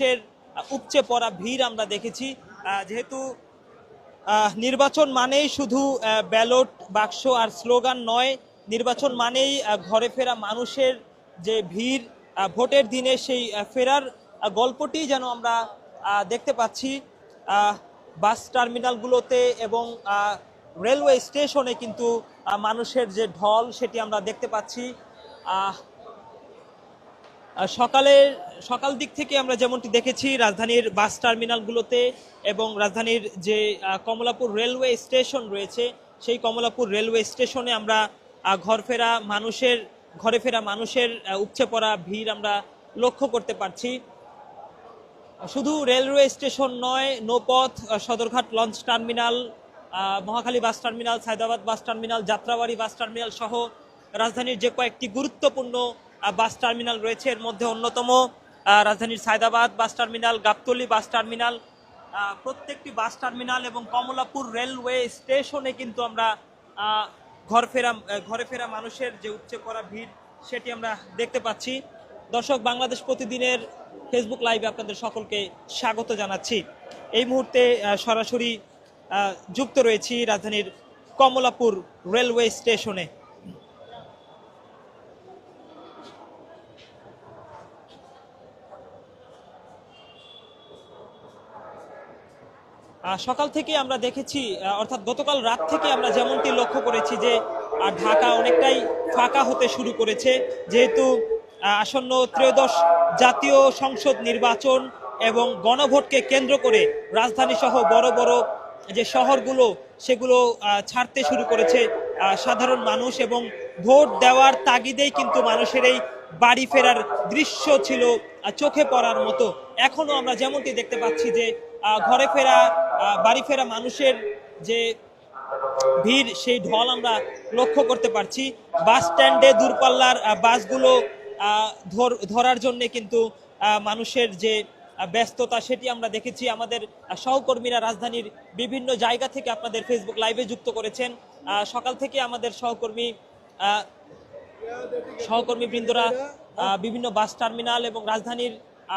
মানুষের উপচে পড়া ভিড় আমরা দেখেছি। যেহেতু নির্বাচন মানেই শুধু ব্যালট, বাক্স আর স্লোগান নয়, নির্বাচন মানেই ঘরে ফেরা মানুষের যে ভিড় ভোটের দিনে সেই ফেরার গল্পটি যেন আমরা দেখতে পাচ্ছি। বাস টার্মিনালগুলোতে এবং রেলওয়ে স্টেশনে কিন্তু মানুষের যে ঢল, সেটি আমরা দেখতে পাচ্ছি। সকালের সকাল দিক থেকে আমরা যেমনটি দেখেছি, রাজধানীর বাস টার্মিনালগুলোতে এবং রাজধানীর যে কমলাপুর রেলওয়ে স্টেশন রয়েছে, সেই কমলাপুর রেলওয়ে স্টেশনে আমরা ঘর ফেরা মানুষের, ঘরে ফেরা মানুষের উপচে পড়া ভিড় আমরা লক্ষ্য করতে পারছি। শুধু রেলওয়ে স্টেশন নয়, নৌপথ Sadarghat launch terminal Mohakhali bus terminal, Saydabad bus terminal, Jatrabari bus terminal সহ রাজধানীর যে কয়েকটি গুরুত্বপূর্ণ বাস টার্মিনাল রয়েছে। এর মধ্যে অন্যতম রাজধানীর Saydabad bus terminal, Gabtoli bus terminal প্রত্যেকটি বাস টার্মিনাল এবং কমলাপুর রেলওয়ে স্টেশনে কিন্তু আমরা ঘর ফেরা ঘরে ফেরা মানুষের যে উপচে পড়া ভিড়, সেটি আমরা দেখতে পাচ্ছি। দর্শক, বাংলাদেশ প্রতিদিনের ফেসবুক লাইভে আপনাদের সকলকে স্বাগত জানাচ্ছি। এই মুহূর্তে সরাসরি যুক্ত রয়েছি রাজধানীর কমলাপুর রেলওয়ে স্টেশনে। সকাল থেকে আমরা দেখেছি অর্থাৎ গতকাল রাত থেকে আমরা যেমনটি লক্ষ্য করেছি যে আর ঢাকা অনেকটাই ফাঁকা হতে শুরু করেছে। যেহেতু আসন্ন ত্রয়োদশ জাতীয় সংসদ নির্বাচন এবং গণভোটকে কেন্দ্র করে রাজধানী সহ বড় বড় যে শহরগুলো, সেগুলো ছাড়তে শুরু করেছে সাধারণ মানুষ এবং ভোট দেওয়ার তাগিদেই কিন্তু মানুষের এই বাড়ি ফেরার দৃশ্য ছিল চোখে পড়ার মতো। এখনও আমরা যেমনটি দেখতে পাচ্ছি যে ঘরে ফেরা বাড়ি ফেরা মানুষের যে ভিড়, সেই ঢল আমরা লক্ষ্য করতে পারছি। বাস স্ট্যান্ডে দূরপাল্লার বাসগুলো ধরার জন্য কিন্তু মানুষের যে ব্যস্ততা সেটি আমরা দেখেছি। আমাদের সহকর্মীরা রাজধানীর বিভিন্ন জায়গা থেকে আপনাদের ফেসবুক লাইভে যুক্ত করেছেন। সকাল থেকে আমাদের সহকর্মী সহকর্মী বৃন্দরা বিভিন্ন বাস টার্মিনাল এবং রাজধানীর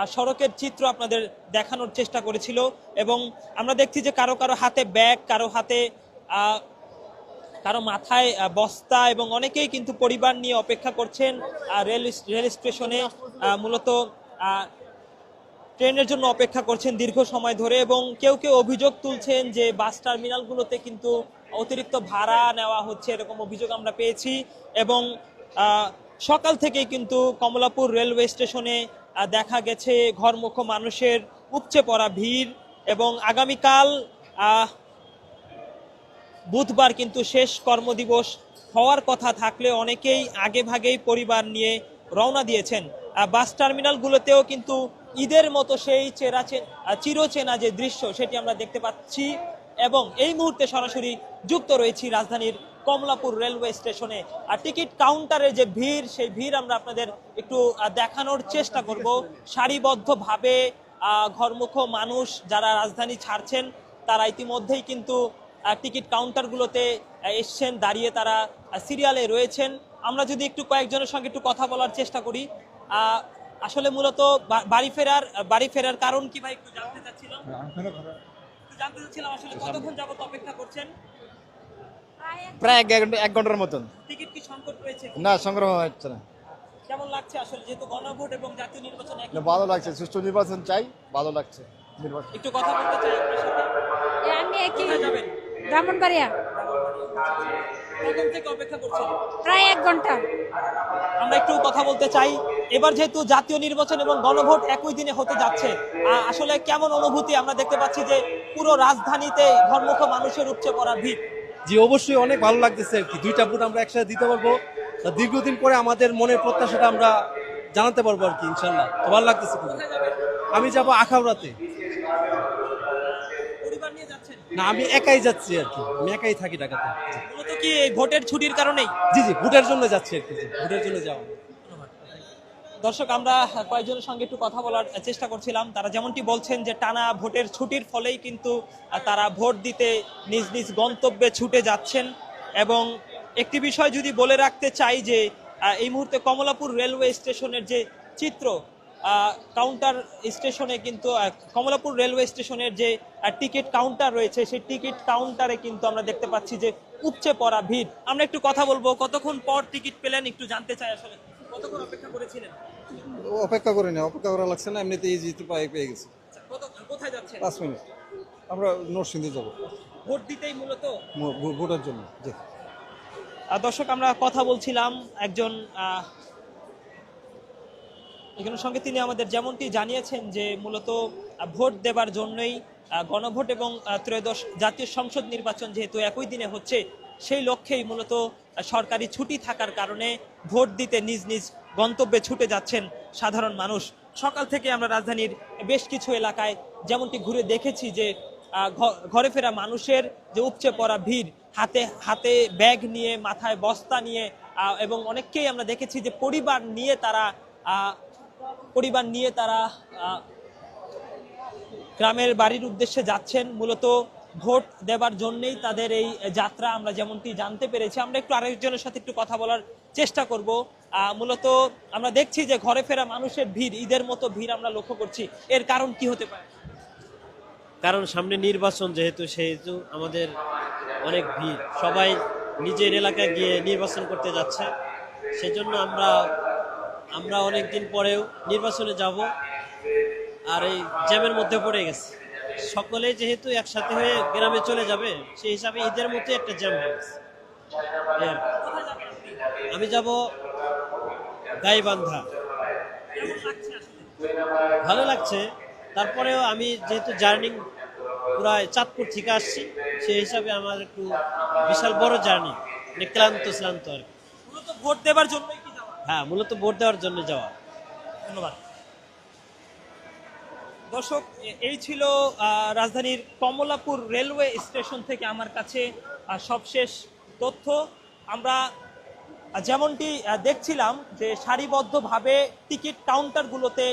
সড়কের চিত্র আপনাদের দেখানোর চেষ্টা করেছিল এবং আমরা দেখছি যে কারও কারও হাতে ব্যাগ, কারও হাতে কারও মাথায় বস্তা এবং অনেকেই কিন্তু পরিবার নিয়ে অপেক্ষা করছেন রেল রেল স্টেশনে মূলত ট্রেনের জন্য অপেক্ষা করছেন দীর্ঘ সময় ধরে এবং কেউ কেউ অভিযোগ তুলছেন যে বাস টার্মিনালগুলোতে কিন্তু অতিরিক্ত ভাড়া নেওয়া হচ্ছে এরকম অভিযোগ আমরা পেয়েছি এবং সকাল থেকেই কিন্তু কমলাপুর রেলওয়ে স্টেশনে দেখা গেছে ঘরমুখ মানুষের উপচে পড়া ভিড় এবং আগামীকাল বুধবার কিন্তু শেষ কর্মদিবস হওয়ার কথা থাকলে অনেকেই আগে ভাগেই পরিবার নিয়ে রওনা দিয়েছেন। বাস টার্মিনালগুলোতেও কিন্তু ঈদের মতো সেই চেরা চিরচেনা যে দৃশ্য সেটি আমরা দেখতে পাচ্ছি এবং এই মুহূর্তে সরাসরি যুক্ত রয়েছি রাজধানীর কমলাপুর রেলওয়ে স্টেশনে। আর টিকিট কাউন্টারে যে ভিড় সেই ভিড় আমরা আপনাদের একটু দেখানোর চেষ্টা করব। সারিবদ্ধভাবে ঘরমুখ মানুষ যারা রাজধানী ছাড়ছেন তারা ইতিমধ্যেই কিন্তু টিকিট কাউন্টারগুলোতে এসছেন দাঁড়িয়ে তারা সিরিয়ালে রয়েছেন। আমরা যদি একটু কয়েকজনের সঙ্গে একটু কথা বলার চেষ্টা করি আহ, আসলে মূলত বাড়ি ফেরার বাড়ি ফেরার কারণ কি ভাই একটু জানতে চাচ্ছিলাম। একটু জানতে চাচ্ছিলাম আসলে কতক্ষণ যাবত অপেক্ষা করছেন? প্রায় এক ঘণ্টা এক ঘণ্টার মতন। টিকিট কি সংকট রয়েছে? না সংগ্রহ হচ্ছে না। কেমন লাগছে আসলে? যেহেতু গণভোট এবং জাতীয় নির্বাচন একই ভালো লাগছে। সুষ্ঠু নির্বাচন চাই ভালো লাগছে নির্বাচন। একটু কথা বলতে চাই আপনার সাথে। আমি একই। যাবেন? ব্রাহ্মণবাড়িয়া। প্রথম থেকে অপেক্ষা করছেন। প্রায় এক ঘণ্টা। আমরা একটু কথা বলতে চাই। এবার যেহেতু জাতীয় নির্বাচন এবং গণভোট একই দিনে হতে যাচ্ছে আসলে কেমন অনুভূতি আমরা দেখতে পাচ্ছি যে পুরো রাজধানীতে ঘরমুখ মানুষের উপচে পড়া ভিড়? জি অবশ্যই অনেক ভালো লাগতেছে আর কি। দুইটা ভোট আমরা একসাথে দিতে পারব। দীর্ঘদিন পরে আমাদের মনের প্রত্যাশাটা আমরা জানাতে পারব আর কি ইনশাল্লাহ। তো ভালো লাগতেছে খুব। আমি যাব আখাউড়াতে। পরিবার নিয়ে যাচ্ছেন? না আমি একাই যাচ্ছি আর কি। আমি একাই থাকি ঢাকাতে। কি ভোটের ছুটির কারণেই? জি জি ভোটের জন্য যাচ্ছি আর কি। ভোটের জন্য যাওয়া। দর্শক, আমরা কয়েকজনের সঙ্গে একটু কথা বলার চেষ্টা করছিলাম। তারা যেমনটি বলছেন যে, টানা ভোটের ছুটির ফলেই কিন্তু তারা ভোট দিতে নিজ নিজ গন্তব্যে ছুটে যাচ্ছেন। এবং একটি বিষয় যদি বলে রাখতে চাই যে এই মুহূর্তে কমলাপুর রেলওয়ে স্টেশনের যে চিত্র কাউন্টার স্টেশনে কিন্তু কমলাপুর রেলওয়ে স্টেশনের যে টিকিট কাউন্টার রয়েছে, সেই টিকিট কাউন্টারে কিন্তু আমরা দেখতে পাচ্ছি যে, উপচে পড়া ভিড়। আমরা একটু কথা বলব, কতক্ষণ পর টিকিট পেলেন, একটু জানতে চাই আসলে। কতক্ষণ অপেক্ষা করেছিলেন? অপেক্ষা করি অপেক্ষা করা লাগছে না এমনিতে ইজিতে পাই পেয়ে গেছি। আচ্ছা, কোথায় যাচ্ছেন? পাঁচ মিনিট। আমরা নরসিংদী যাব। ভোট দিতেই মূলত? ভোটের জন্য জি। দর্শক আমরা কথা বলছিলাম একজন আহ, একজনের সঙ্গে তিনি আমাদের যেমনটি জানিয়েছেন যে মূলত ভোট দেবার জন্যই গণভোট এবং ত্রয়োদশ জাতীয় সংসদ নির্বাচন যেহেতু একই দিনে হচ্ছে সেই লক্ষ্যেই মূলত সরকারি ছুটি থাকার কারণে ভোট দিতে নিজ নিজ গন্তব্যে ছুটে যাচ্ছেন সাধারণ মানুষ। সকাল থেকে আমরা রাজধানীর বেশ কিছু এলাকায় যেমনটি ঘুরে দেখেছি যে ঘরে ফেরা মানুষের যে উপচে পড়া ভিড়, হাতে হাতে ব্যাগ নিয়ে, মাথায় বস্তা নিয়ে এবং অনেককেই আমরা দেখেছি যে পরিবার নিয়ে তারা পরিবার নিয়ে তারা গ্রামের বাড়ির উদ্দেশ্যে যাচ্ছেন। মূলত ভোট দেবার জন্যই তাদের এই যাত্রা আমরা যেমনটি জানতে পেরেছি, আমরা একটু আরেকজনের সাথে একটু কথা বলার চেষ্টা করব। মূলত আমরা দেখছি যে ঘরে ফেরা মানুষের ভিড়, ঈদের মতো ভিড় আমরা লক্ষ্য করছি। এর কারণ কি হতে পারে? কারণ সামনে নির্বাচন যেহেতু, সেহেতু আমাদের অনেক ভিড়। সবাই নিজের এলাকায় গিয়ে নির্বাচন করতে যাচ্ছে। সেজন্য আমরা আমরা অনেক দিন পরেও নির্বাচনে যাব। আর এই জ্যামের মধ্যে পড়ে গেছে। সকলে যেহেতু একসাথে হয়ে গ্রামে চলে যাবে সেই হিসাবে ঈদের মতো একটা জ্যাম হয়ে গেছে। এই আমি যাব গাইবান্ধা। ভালো লাগছে। তারপরেও আমি যেহেতু জার্নি প্রায় চাঁদপুর থেকে আসছি সেই হিসাবে আমার একটু বিশাল বড় জার্নি মানে ক্লান্ত শ্রান্ত আর কি। ভোট দেবার জন্যই হ্যাঁ মূলত ভোট দেওয়ার জন্য যাওয়া। ধন্যবাদ। দর্শক, এই ছিল রাজধানীর কমলাপুর রেলওয়ে স্টেশন থেকে আমার কাছে সবশেষ তথ্য। আমরা যেমনটি দেখছিলাম যে সারিবদ্ধভাবে টিকিট কাউন্টারগুলোতে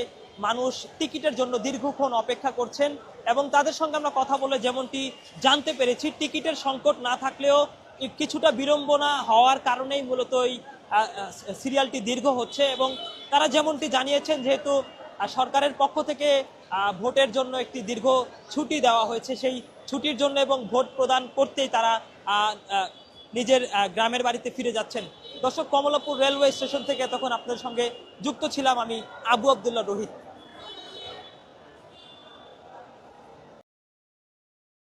মানুষ টিকিটের জন্য দীর্ঘক্ষণ অপেক্ষা করছেন এবং তাদের সঙ্গে আমরা কথা বলে যেমনটি জানতে পেরেছি, টিকিটের সংকট না থাকলেও কিছুটা বিড়ম্বনা হওয়ার কারণেই মূলত এই সিরিয়ালটি দীর্ঘ হচ্ছে এবং তারা যেমনটি জানিয়েছেন, যেহেতু সরকারের পক্ষ থেকে ভোটের জন্য একটি দীর্ঘ ছুটি দেওয়া হয়েছে। সেই ছুটির জন্য এবং ভোট প্রদান করতেই তারা নিজের গ্রামের বাড়িতে ফিরে যাচ্ছেন। দর্শক, কমলাপুর রেলওয়ে স্টেশন থেকে তখন আপনাদের সঙ্গে যুক্ত ছিলাম আমি আবু আবদুল্লাহ রোহিত।